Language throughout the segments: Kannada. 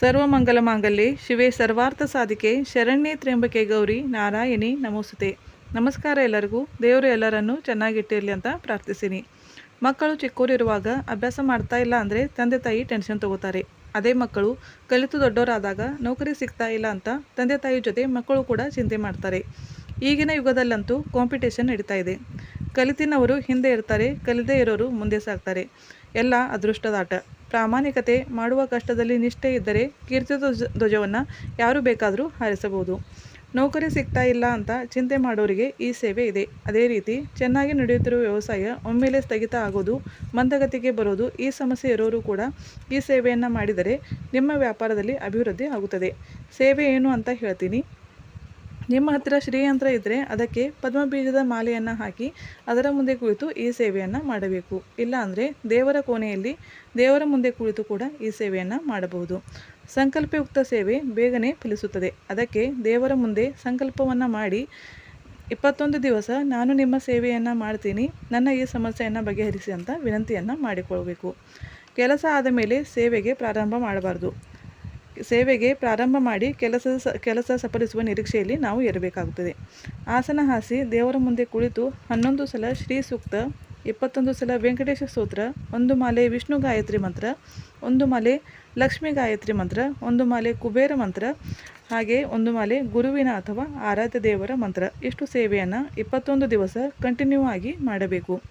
ಸರ್ವಮಂಗಲ ಮಾಂಗಲ್ಯ ಶಿವೆ ಸರ್ವಾರ್ಥ ಸಾಧಿಕೆ, ಶರಣ್ಯೆ ತ್ರ್ಯಂಬಕೆ ಗೌರಿ, ನಾರಾಯಣಿ ನಮೋಸುತೆ. ನಮಸ್ಕಾರ ಎಲ್ಲರಿಗೂ, ದೇವರು ಎಲ್ಲರನ್ನೂ ಚೆನ್ನಾಗಿಟ್ಟಿರಲಿ ಅಂತ ಪ್ರಾರ್ಥಿಸಿನಿ. ಮಕ್ಕಳು ಚಿಕ್ಕೋರಿರುವಾಗ ಅಭ್ಯಾಸ ಮಾಡ್ತಾ ಇಲ್ಲ ಅಂದರೆ ತಂದೆ ತಾಯಿ ಟೆನ್ಷನ್ ತಗೋತಾರೆ. ಅದೇ ಮಕ್ಕಳು ಕಲಿತು ದೊಡ್ಡವರಾದಾಗ ನೌಕರಿ ಸಿಗ್ತಾ ಇಲ್ಲ ಅಂತ ತಂದೆ ತಾಯಿ ಜೊತೆ ಮಕ್ಕಳು ಕೂಡ ಚಿಂತೆ ಮಾಡ್ತಾರೆ. ಈಗಿನ ಯುಗದಲ್ಲಂತೂ ಕಾಂಪಿಟೇಷನ್ ನಡೀತಾ ಇದೆ. ಕಲಿತಿನವರು ಹಿಂದೆ ಇರ್ತಾರೆ, ಕಲಿದೇ ಇರೋರು ಮುಂದೆ ಸಾಗ್ತಾರೆ. ಎಲ್ಲ ಅದೃಷ್ಟದಾಟ ಪ್ರಾಮಾಣಿಕತೆ ಮಾಡುವ ಕಷ್ಟದಲ್ಲಿ ನಿಷ್ಠೆ ಇದ್ದರೆ ಕೀರ್ತಿ ಧ್ವಜ ಧ್ವಜವನ್ನು ಯಾರು ಬೇಕಾದರೂ ಹಾರಿಸಬಹುದು. ನೌಕರಿ ಸಿಗ್ತಾ ಇಲ್ಲ ಅಂತ ಚಿಂತೆ ಮಾಡೋರಿಗೆ ಈ ಸೇವೆ ಇದೆ. ಅದೇ ರೀತಿ ಚೆನ್ನಾಗಿ ನಡೆಯುತ್ತಿರುವ ವ್ಯವಸಾಯ ಒಮ್ಮೆಲೆ ಸ್ಥಗಿತ ಆಗೋದು, ಮಂದಗತಿಗೆ ಬರೋದು ಈ ಸಮಸ್ಯೆ ಇರೋರು ಕೂಡ ಈ ಸೇವೆಯನ್ನು ಮಾಡಿದರೆ ನಿಮ್ಮ ವ್ಯಾಪಾರದಲ್ಲಿ ಅಭಿವೃದ್ಧಿ ಆಗುತ್ತದೆ. ಸೇವೆ ಏನು ಅಂತ ಹೇಳ್ತೀನಿ. ನಿಮ್ಮ ಹತ್ತಿರ ಶ್ರೀಯಂತ್ರ ಇದ್ದರೆ ಅದಕ್ಕೆ ಪದ್ಮಬೀಜದ ಮಾಲೆಯನ್ನು ಹಾಕಿ ಅದರ ಮುಂದೆ ಕುಳಿತು ಈ ಸೇವೆಯನ್ನು ಮಾಡಬೇಕು. ಇಲ್ಲ ಅಂದರೆ ದೇವರ ಕೋಣೆಯಲ್ಲಿ ದೇವರ ಮುಂದೆ ಕುಳಿತು ಕೂಡ ಈ ಸೇವೆಯನ್ನು ಮಾಡಬಹುದು. ಸಂಕಲ್ಪಯುಕ್ತ ಸೇವೆ ಬೇಗನೆ ಫಲಿಸುತ್ತದೆ. ಅದಕ್ಕೆ ದೇವರ ಮುಂದೆ ಸಂಕಲ್ಪವನ್ನು ಮಾಡಿ ಇಪ್ಪತ್ತೊಂದು ದಿವಸ ನಾನು ನಿಮ್ಮ ಸೇವೆಯನ್ನು ಮಾಡ್ತೀನಿ, ನನ್ನ ಈ ಸಮಸ್ಯೆಯನ್ನು ಬಗೆಹರಿಸಿ ಅಂತ ವಿನಂತಿಯನ್ನು ಮಾಡಿಕೊಳ್ಬೇಕು ಕೆಲಸ ಆದ ಮೇಲೆ ಸೇವೆಗೆ ಪ್ರಾರಂಭ ಮಾಡಬಾರ್ದು. ಸೇವೆಗೆ ಪ್ರಾರಂಭ ಮಾಡಿ ಕೆಲಸ ಸ, ಕೆಲಸ ಸಫಲಿಸುವ ನಿರೀಕ್ಷೆಯಲ್ಲಿ ನಾವು ಇರಬೇಕಾಗುತ್ತದೆ. ಆಸನ ಹಾಸಿ ದೇವರ ಮುಂದೆ ಕುಳಿತು ಹನ್ನೊಂದು ಸಲ ಶ್ರೀ ಸೂಕ್ತ ಇಪ್ಪತ್ತೊಂದು ಸಲ ವೆಂಕಟೇಶ ಸ್ತೋತ್ರ, ಒಂದು ಮಾಲೆ ವಿಷ್ಣು ಗಾಯತ್ರಿ ಮಂತ್ರ, ಒಂದು ಮಾಲೆ ಲಕ್ಷ್ಮೀ ಗಾಯತ್ರಿ ಮಂತ್ರ, ಒಂದು ಮಾಲೆ ಕುಬೇರ ಮಂತ್ರ, ಹಾಗೆ ಒಂದು ಮಾಲೆ ಗುರುವಿನ ಅಥವಾ ಆರಾಧ್ಯ ದೇವರ ಮಂತ್ರ. ಇಷ್ಟು ಸೇವೆಯನ್ನು ಇಪ್ಪತ್ತೊಂದು ದಿವಸ ಕಂಟಿನ್ಯೂ ಆಗಿ ಮಾಡಬೇಕು.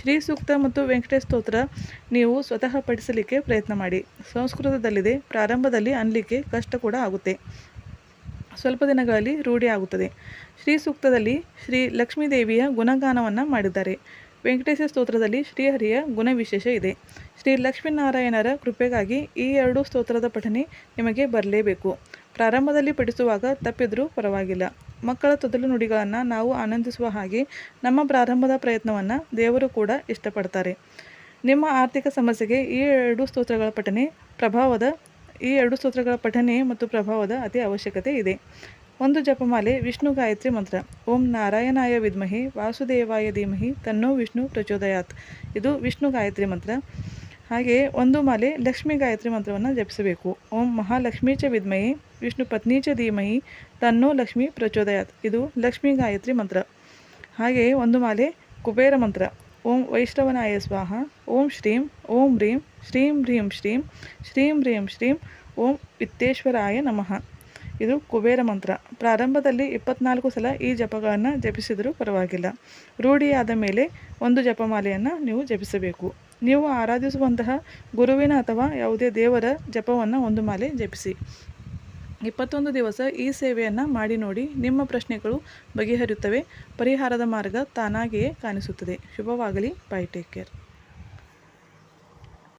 ಶ್ರೀ ಸೂಕ್ತ ಮತ್ತು ವೆಂಕಟೇಶ ಸ್ತೋತ್ರ ನೀವು ಸ್ವತಃ ಪಠಿಸಲಿಕ್ಕೆ ಪ್ರಯತ್ನ ಮಾಡಿ. ಸಂಸ್ಕೃತದಲ್ಲಿದೆ, ಪ್ರಾರಂಭದಲ್ಲಿ ಅನ್ಲಿಕ್ಕೆ ಕಷ್ಟ ಕೂಡ ಆಗುತ್ತೆ. ಸ್ವಲ್ಪ ದಿನಗಳಲ್ಲಿ ರೂಢಿಯಾಗುತ್ತದೆ ಶ್ರೀ ಸೂಕ್ತದಲ್ಲಿ ಶ್ರೀ ಲಕ್ಷ್ಮೀದೇವಿಯ ಗುಣಗಾನವನ್ನು ಮಾಡಿದ್ದಾರೆ. ವೆಂಕಟೇಶ ಸ್ತೋತ್ರದಲ್ಲಿ ಶ್ರೀಹರಿಯ ಗುಣ ವಿಶೇಷ ಇದೆ. ಶ್ರೀ ಲಕ್ಷ್ಮೀನಾರಾಯಣರ ಕೃಪೆಗಾಗಿ ಈ ಎರಡು ಸ್ತೋತ್ರದ ಪಠನೆ ನಿಮಗೆ ಬರಲೇಬೇಕು. ಪ್ರಾರಂಭದಲ್ಲಿ ಪಠಿಸುವಾಗ ತಪ್ಪಿದರೂ ಪರವಾಗಿಲ್ಲ. ಮಕ್ಕಳ ತೊದಲು ನುಡಿಗಳನ್ನು ನಾವು ಆನಂದಿಸುವ ಹಾಗೆ ನಮ್ಮ ಪ್ರಾರಂಭದ ಪ್ರಯತ್ನವನ್ನು ದೇವರು ಕೂಡ ಇಷ್ಟಪಡ್ತಾರೆ. ನಿಮ್ಮ ಆರ್ಥಿಕ ಸಮಸ್ಯೆಗೆ ಈ ಎರಡು ಸ್ತೋತ್ರಗಳ ಪಠನೆ ಪ್ರಭಾವದ ಈ ಎರಡು ಸ್ತೋತ್ರಗಳ ಪಠನೆ ಮತ್ತು ಪ್ರಭಾವದ ಅತಿ ಅವಶ್ಯಕತೆ ಇದೆ. ಒಂದು ಜಪಮಾಲೆ ವಿಷ್ಣು ಗಾಯತ್ರಿ ಮಂತ್ರ. ಓಂ ನಾರಾಯಣಾಯ ವಿದ್ಮಹಿ, ವಾಸುದೇವಾಯ ಧೀಮಹಿ, ತನ್ನೋ ವಿಷ್ಣು ಪ್ರಚೋದಯಾತ್. ಇದು ವಿಷ್ಣು ಗಾಯತ್ರಿ ಮಂತ್ರ. ಹಾಗೆ ಒಂದು ಮಾಲೆ ಲಕ್ಷ್ಮೀ ಗಾಯತ್ರಿ ಮಂತ್ರವನ್ನು ಜಪಿಸಬೇಕು. ಓಂ ಮಹಾಲಕ್ಷ್ಮೀ ಚ ವಿದ್ಮಹಿ, ವಿಷ್ಣು ಪತ್ನಿ ಚ ಧೀಮಹಿ, ತನ್ನೋ ಲಕ್ಷ್ಮೀ ಪ್ರಚೋದಯಾತ್. ಇದು ಲಕ್ಷ್ಮೀ ಗಾಯತ್ರಿ ಮಂತ್ರ. ಹಾಗೆಯೇ ಒಂದು ಮಾಲೆ ಕುಬೇರ ಮಂತ್ರ. ಓಂ ವೈಷ್ಣವನಾಯ ಸ್ವಾಹ. ಓಂ ಶ್ರೀಂ, ಓಂ ಹ್ರೀಂ ಶ್ರೀಂ ಹ್ರೀಂ ಶ್ರೀಂ ಶ್ರೀಂ ಹ್ರೀಂ ಶ್ರೀಂ, ಓಂ ವಿತ್ತೇಶ್ವರಾಯ ನಮಃ. ಇದು ಕುಬೇರ ಮಂತ್ರ. ಪ್ರಾರಂಭದಲ್ಲಿ ಇಪ್ಪತ್ನಾಲ್ಕು ಸಲ ಈ ಜಪಗಳನ್ನು ಜಪಿಸಿದರೂ ಪರವಾಗಿಲ್ಲ. ರೂಢಿಯಾದ ಮೇಲೆ ಒಂದು ಜಪಮಾಲೆಯನ್ನು ನೀವು ಜಪಿಸಬೇಕು. ನೀವು ಆರಾಧಿಸುವಂತಹ ಗುರುವಿನ ಅಥವಾ ಯಾವುದೇ ದೇವರ ಜಪವನ್ನು ಒಂದು ಮಾಲೆ ಜಪಿಸಿ. ಇಪ್ಪತ್ತೊಂದು ದಿವಸ ಈ ಸೇವೆಯನ್ನು ಮಾಡಿ ನೋಡಿ ನಿಮ್ಮ ಪ್ರಶ್ನೆಗಳು ಬಗೆಹರಿಯುತ್ತವೆ. ಪರಿಹಾರದ ಮಾರ್ಗ ತಾನಾಗಿಯೇ ಕಾಣಿಸುತ್ತದೆ. ಶುಭವಾಗಲಿ. Bye take care.